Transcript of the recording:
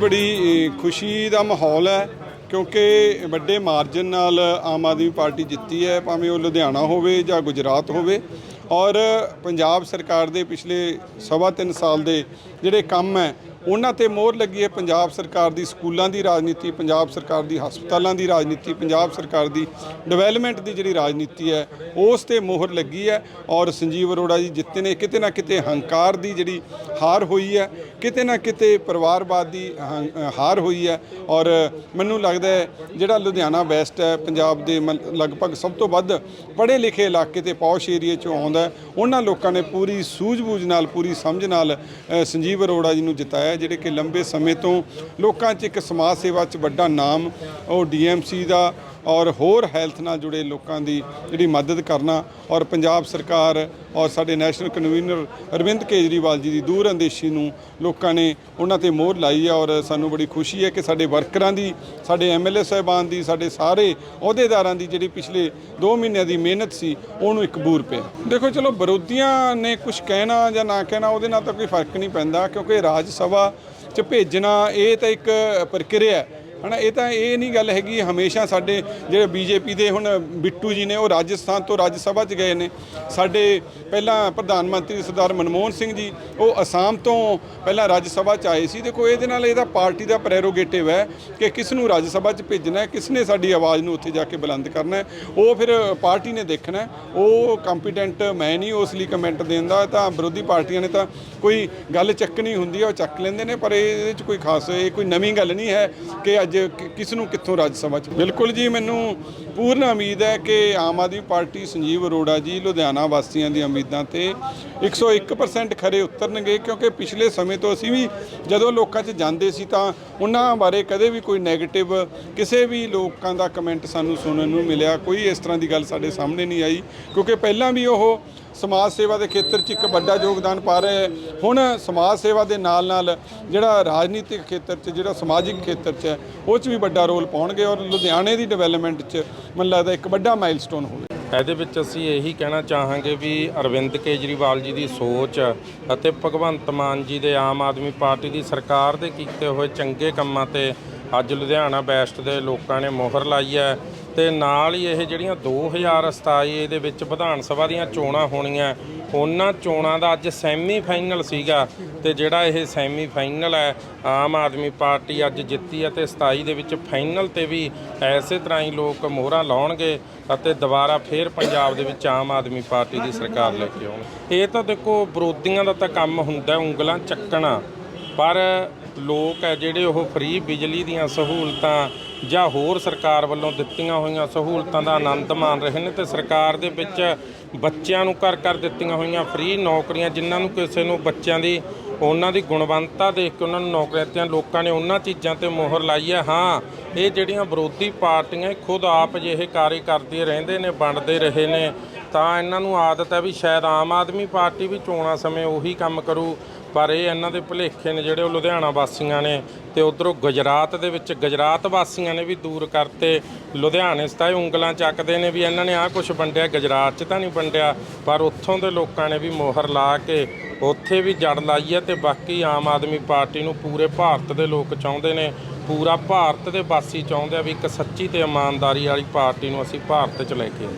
ਬੜੀ ਖੁਸ਼ੀ ਦਾ ਮਾਹੌਲ ਹੈ ਕਿਉਂਕਿ ਵੱਡੇ ਮਾਰਜਨ ਨਾਲ ਆਮ ਆਦਮੀ ਪਾਰਟੀ ਜਿੱਤੀ ਹੈ, ਭਾਵੇਂ ਉਹ ਲੁਧਿਆਣਾ ਹੋਵੇ ਜਾਂ ਗੁਜਰਾਤ ਹੋਵੇ। ਔਰ ਪੰਜਾਬ ਸਰਕਾਰ ਦੇ ਪਿਛਲੇ ਸਵਾ ਤਿੰਨ ਸਾਲ ਦੇ ਜਿਹੜੇ ਕੰਮ ਹੈ ਉਹਨਾਂ ਤੇ ਮੋਹਰ ਲੱਗੀ ਹੈ ਪੰਜਾਬ ਸਰਕਾਰ ਦੀ, ਸਕੂਲਾਂ ਦੀ ਰਾਜਨੀਤੀ, ਪੰਜਾਬ ਸਰਕਾਰ ਦੀ, ਹਸਪਤਾਲਾਂ ਦੀ ਰਾਜਨੀਤੀ, ਪੰਜਾਬ ਸਰਕਾਰ ਦੀ ਡਿਵੈਲਪਮੈਂਟ ਦੀ ਜਿਹੜੀ ਰਾਜਨੀਤੀ ਹੈ, ਉਸ ਤੇ ਮੋਹਰ ਲੱਗੀ ਹੈ ਔਰ ਸੰਜੀਵ ਅਰੋੜਾ ਜੀ ਜਿੱਤੇ ਨੇ, ਕਿਤੇ ਨਾ ਕਿਤੇ ਹੰਕਾਰ ਦੀ ਜਿਹੜੀ ਹਾਰ ਹੋਈ ਹੈ, ਕਿਤੇ ਨਾ ਕਿਤੇ ਪਰਿਵਾਰਵਾਦ ਦੀ ਹੰ- ਹਾਰ ਹੋਈ ਹੈ ਔਰ ਮੈਨੂੰ ਲੱਗਦਾ ਹੈ ਜਿਹੜਾ ਲੁਧਿਆਣਾ ਵੈਸਟ ਹੈ, ਪੰਜਾਬ ਦੇ ਮਲ- ਲਗਭਗ ਸਭ ਤੋਂ ਵੱਧ ਪੜ੍ਹੇ ਲਿਖੇ ਇਲਾਕੇ ਤੇ ਪੌਸ਼ ਏਰੀਏ ਚੋਂ ਆਉਂਦਾ ਉਹਨਾਂ ਲੋਕਾਂ ਨੇ ਪੂਰੀ ਸੂਝ-ਬੂਝ ਨਾਲ, ਪੂਰੀ ਸਮਝ ਨਾਲ ਸੰਜੀਵ ਅਰੋੜਾ ਜੀ ਨੂੰ ਜਿਤਾਇਆ ਜਿਹੜੇ ਕਿ ਲੰਬੇ ਸਮੇਂ ਤੋਂ ਲੋਕਾਂ 'ਚ ਇੱਕ ਸਮਾਜ ਸੇਵਾ 'ਚ ਵੱਡਾ ਨਾਮ, ਉਹ ਡੀਐਮਸੀ ਦਾ ਔਰ ਹੋਰ ਹੈਲਥ ਨਾਲ ਜੁੜੇ ਲੋਕਾਂ ਦੀ ਜਿਹੜੀ ਮਦਦ ਕਰਨਾ ਔਰ ਪੰਜਾਬ ਸਰਕਾਰ ਔਰ ਸਾਡੇ ਨੈਸ਼ਨਲ ਕਨਵੀਨਰ ਅਰਵਿੰਦ ਕੇਜਰੀਵਾਲ ਜੀ ਦੀ ਦੂਰ ਅੰਦੇਸ਼ੀ ਨੂੰ ਲੋਕਾਂ ਨੇ ਉਹਨਾਂ ਤੇ ਮੋਹਰ ਲਾਈ ਹੈ ਔਰ ਸਾਨੂੰ ਬੜੀ ਖੁਸ਼ੀ ਹੈ ਕਿ ਸਾਡੇ ਵਰਕਰਾਂ ਦੀ, ਸਾਡੇ ਐਮਐਲਏ ਸਾਹਿਬਾਨ ਦੀ, ਸਾਡੇ ਸਾਰੇ ਅਹੁਦੇਦਾਰਾਂ ਦੀ ਜਿਹੜੀ ਪਿਛਲੇ 2 ਮਹੀਨਿਆਂ ਦੀ ਮਿਹਨਤ ਸੀ, ਉਹਨੂੰ ਇੱਕ ਬੂਰ ਪਿਆ। ਦੇਖੋ ਚਲੋ ਵਿਰੋਧੀਆਂ ਨੇ ਕੁਝ ਕਹਿਣਾ ਜਾਂ ਨਾ ਕਹਿਣਾ, ਉਹਦੇ ਨਾਲ ਤਾਂ ਕੋਈ ਫ਼ਰਕ ਨਹੀਂ ਪੈਂਦਾ ਕਿਉਂਕਿ ਰਾਜ ਸਭਾ 'ਚ ਭੇਜਣਾ ਇਹ ਤਾਂ ਇੱਕ ਪ੍ਰਕਿਰਿਆ ਹੈ। ਹਨਾ, ਇਹ ਤਾਂ ਇਹ ਨਹੀਂ ਗੱਲ ਹੈਗੀ, ਹਮੇਸ਼ਾ ਸਾਡੇ ਜਿਹੜੇ ਬੀਜੇਪੀ ਦੇ ਹੁਣ ਬਿੱਟੂ ਜੀ ਨੇ, ਉਹ ਰਾਜਸਥਾਨ ਤੋਂ ਰਾਜ ਸਭਾ 'ਚ ਗਏ ਨੇ। ਸਾਡੇ ਪਹਿਲਾਂ ਪ੍ਰਧਾਨ ਮੰਤਰੀ ਸਰਦਾਰ ਮਨਮੋਹਨ ਸਿੰਘ ਜੀ, ਉਹ ਅਸਾਮ ਤੋਂ ਪਹਿਲਾਂ ਰਾਜ ਸਭਾ 'ਚ ਆਏ ਸੀ। ਦੇਖੋ, ਇਹਦੇ ਨਾਲ ਇਹਦਾ ਪਾਰਟੀ ਦਾ ਪ੍ਰੈਰੋਗੇਟਿਵ ਹੈ ਕਿ ਕਿਸ ਨੂੰ ਰਾਜ ਸਭਾ 'ਚ ਭੇਜਣਾ ਹੈ, ਕਿਸ ਨੇ ਸਾਡੀ ਆਵਾਜ਼ ਨੂੰ ਉੱਥੇ ਜਾ ਕੇ ਬੁਲੰਦ ਕਰਨਾ ਹੈ। ਉਹ ਫਿਰ ਪਾਰਟੀ ਨੇ ਦੇਖਣਾ ਉਹ ਕੰਪੀਟੈਂਟ ਮੈਂ ਨਹੀਂ ਉਸ ਲਈ ਕਮੈਂਟ ਦੇਣ ਦਾ, ਤਾਂ ਵਿਰੋਧੀ ਪਾਰਟੀਆਂ ਨੇ ਤਾਂ ਕੋਈ ਗੱਲ ਚੱਕਣੀ ਹੁੰਦੀ ਹੈ, ਉਹ ਚੱਕ ਲੈਂਦੇ ਨੇ, ਪਰ ਇਹਦੇ 'ਚ ਕੋਈ ਖਾਸ, ਇਹ ਕੋਈ ਨਵੀਂ ਗੱਲ ਨਹੀਂ ਹੈ ਕਿ ਅੱਜ ਕਿ- ਕਿਸ ਨੂੰ ਕਿੱਥੋਂ ਰਾਜ ਸਭਾ 'ਚ? ਬਿਲਕੁਲ ਜੀ, ਮੈਨੂੰ ਪੂਰਨ ਉਮੀਦ ਹੈ ਕਿ ਆਮ ਆਦਮੀ ਪਾਰਟੀ ਸੰਜੀਵ ਅਰੋੜਾ ਜੀ ਲੁਧਿਆਣਾ ਵਾਸੀਆਂ ਦੀਆਂ ਉਮੀਦਾਂ ਤੇ 101% ਖਰੇ ਉਤਰਨਗੇ, ਕਿਉਂਕਿ ਪਿਛਲੇ ਸਮੇਂ ਤੋਂ ਅਸੀਂ ਵੀ ਜਦੋਂ ਲੋਕਾਂ 'ਚ ਜਾਂਦੇ ਸੀ ਤਾਂ ਉਹਨਾਂ ਬਾਰੇ ਕਦੇ ਵੀ ਕੋਈ 네ਗੇਟਿਵ ਕਿਸੇ ਵੀ ਲੋਕਾਂ ਦਾ ਕਮੈਂਟ ਸਾਨੂੰ ਸੁਣਨ ਨੂੰ ਮਿਲਿਆ। ਕੋਈ ਇਸ ਤਰ੍ਹਾਂ ਦੀ ਗੱਲ ਸਾਡੇ ਸਾਹਮਣੇ ਨਹੀਂ ਆਈ, ਕਿਉਂਕਿ ਪਹਿਲਾਂ ਵੀ ਉਹ ਸਮਾਜ ਸੇਵਾ ਦੇ ਖੇਤਰ 'ਚ ਇੱਕ ਵੱਡਾ ਯੋਗਦਾਨ ਪਾ ਰਹੇ ਹੁਣ ਸਮਾਜ ਸੇਵਾ ਦੇ ਨਾਲ ਨਾਲ ਜਿਹੜਾ ਰਾਜਨੀਤਿਕ ਖੇਤਰ 'ਚ, ਜਿਹੜਾ ਸਮਾਜਿਕ ਖੇਤਰ 'ਚ ਹੈ, ਉਹ 'ਚ ਵੀ ਵੱਡਾ ਰੋਲ ਪਾਉਣਗੇ ਔਰ ਲੁਧਿਆਣੇ ਦੀ ਡਿਵੈਲਪਮੈਂਟ 'ਚ ਮੈਨੂੰ ਲੱਗਦਾ ਇੱਕ ਵੱਡਾ ਮਾਈਲਸਟੋਨ ਹੋਵੇ। ਇਹਦੇ ਵਿੱਚ ਅਸੀਂ ਇਹੀ ਕਹਿਣਾ ਚਾਹਾਂਗੇ ਵੀ ਅਰਵਿੰਦ ਕੇਜਰੀਵਾਲ ਜੀ ਦੀ ਸੋਚ ਅਤੇ ਭਗਵੰਤ ਮਾਨ ਜੀ ਦੇ ਆਮ ਆਦਮੀ ਪਾਰਟੀ ਦੀ ਸਰਕਾਰ ਦੇ ਕੀਤੇ ਹੋਏ ਚੰਗੇ ਕੰਮਾਂ ਤੇ ਅੱਜ ਲੁਧਿਆਣਾ ਵੈਸਟ ਦੇ ਲੋਕਾਂ ਨੇ ਮੋਹਰ ਲਾਈ ਹੈ। ਤੇ ਨਾਲ ਹੀ ਇਹ ਜਿਹੜੀਆਂ 2027 ਦੇ ਵਿੱਚ ਵਿਧਾਨ ਸਭਾ ਦੀਆਂ ਚੋਣਾਂ ਹੋਣੀਆਂ, ਉਹਨਾਂ ਚੋਣਾਂ ਦਾ ਅੱਜ ਸੈਮੀ ਫਾਈਨਲ ਸੀਗਾ ਤੇ ਜਿਹੜਾ ਇਹ ਸੈਮੀ ਫਾਈਨਲ ਹੈ, ਆਮ ਆਦਮੀ ਪਾਰਟੀ ਅੱਜ ਜਿੱਤੀ ਹੈ ਤੇ 27 ਦੇ ਵਿੱਚ ਫਾਈਨਲ ਤੇ ਵੀ ਐਸੇ ਤਰ੍ਹਾਂ ਹੀ ਲੋਕ ਮੋਹਰਾ ਲਾਉਣਗੇ ਅਤੇ ਦੁਬਾਰਾ ਫੇਰ ਪੰਜਾਬ ਦੇ ਵਿੱਚ ਆਮ ਆਦਮੀ ਪਾਰਟੀ ਦੀ ਸਰਕਾਰ ਲੈ ਕੇ ਆਉਣਗੇ ਇਹ ਤਾਂ ਦੇਖੋ, ਵਿਰੋਧੀਆਂ ਦਾ ਤਾਂ ਕੰਮ ਹੁੰਦਾ ਉਂਗਲਾਂ ਚੱਕਣਾ, ਪਰ ਲੋਕ ਹੈ ਜਿਹੜੇ ਉਹ ਫ੍ਰੀ ਬਿਜਲੀ ਦੀਆਂ ਸਹੂਲਤਾਂ ਜਾਂ ਹੋਰ ਸਰਕਾਰ ਵੱਲੋਂ ਦਿੱਤੀਆਂ ਹੋਈਆਂ ਸਹੂਲਤਾਂ ਦਾ ਆਨੰਦ ਮਾਣ ਰਹੇ ਨੇ ਤੇ ਸਰਕਾਰ ਦੇ ਵਿੱਚ ਬੱਚਿਆਂ ਨੂੰ ਘਰ ਘਰ ਦਿੱਤੀਆਂ ਹੋਈਆਂ ਫ੍ਰੀ ਨੌਕਰੀਆਂ, ਜਿਨ੍ਹਾਂ ਨੂੰ ਕਿਸੇ ਨੂੰ ਬੱਚਿਆਂ ਦੀ, ਉਹਨਾਂ ਦੀ ਗੁਣਵੰਤਾ ਦੇਖ ਕੇ ਉਹਨਾਂ ਨੂੰ ਨੌਕਰੀਆਂ ਦਿੱਤੀਆਂ, ਲੋਕਾਂ ਨੇ ਉਹਨਾਂ ਚੀਜ਼ਾਂ ਤੇ ਮੋਹਰ ਲਾਈ ਹੈ। ਹਾਂ, ਇਹ ਜਿਹੜੀਆਂ ਵਿਰੋਧੀ ਪਾਰਟੀਆਂ ਖੁਦ ਆਪ ਜਿਹੇ ਕਾਰੇ ਕਰਦੇ ਰਹਿੰਦੇ ਨੇ, ਵੰਡਦੇ ਰਹੇ ਨੇ। ਤਾਂ ਇਹਨਾਂ ਨੂੰ ਆਦਤ ਹੈ ਵੀ ਸ਼ਾਇਦ ਆਮ ਆਦਮੀ ਪਾਰਟੀ ਵੀ ਚੋਣਾਂ ਸਮੇਂ ਉਹੀ ਕੰਮ ਕਰੂ ਪਰ ਇਹ ਇਹਨਾਂ ਦੇ ਭੁਲੇਖੇ ਨੇ ਜਿਹੜੇ ਉਹ ਲੁਧਿਆਣਾ ਵਾਸੀਆਂ ਨੇ ਤੇ ਉਧਰੋਂ ਗੁਜਰਾਤ ਦੇ ਵਿੱਚ ਗੁਜਰਾਤ ਵਾਸੀਆਂ ਨੇ ਵੀ ਦੂਰ ਕਰਤੇ, ਲੁਧਿਆਣੇ ਸਤਾਏ ਉਂਗਲਾਂ ਚੱਕਦੇ ਨੇ ਵੀ ਇਹਨਾਂ ਨੇ ਆਹ ਕੁਝ ਵੰਡਿਆ, ਗੁਜਰਾਤ 'ਚ ਤਾਂ ਨਹੀਂ ਵੰਡਿਆ, ਪਰ ਉੱਥੋਂ ਦੇ ਲੋਕਾਂ ਨੇ ਵੀ ਮੋਹਰ ਲਾ ਕੇ ਉੱਥੇ ਵੀ ਜੜ ਲਾਈ ਹੈ ਤੇ ਬਾਕੀ ਆਮ ਆਦਮੀ ਪਾਰਟੀ ਨੂੰ ਪੂਰੇ ਭਾਰਤ ਦੇ ਲੋਕ ਚਾਹੁੰਦੇ ਨੇ, ਪੂਰਾ ਭਾਰਤ ਦੇ ਵਾਸੀ ਚਾਹੁੰਦੇ ਆ ਵੀ ਇੱਕ ਸੱਚੀ ਤੇ ਇਮਾਨਦਾਰੀ ਵਾਲੀ ਪਾਰਟੀ ਨੂੰ ਅਸੀਂ ਭਾਰਤ 'ਚ ਲੈ ਕੇ ਆਈਏ।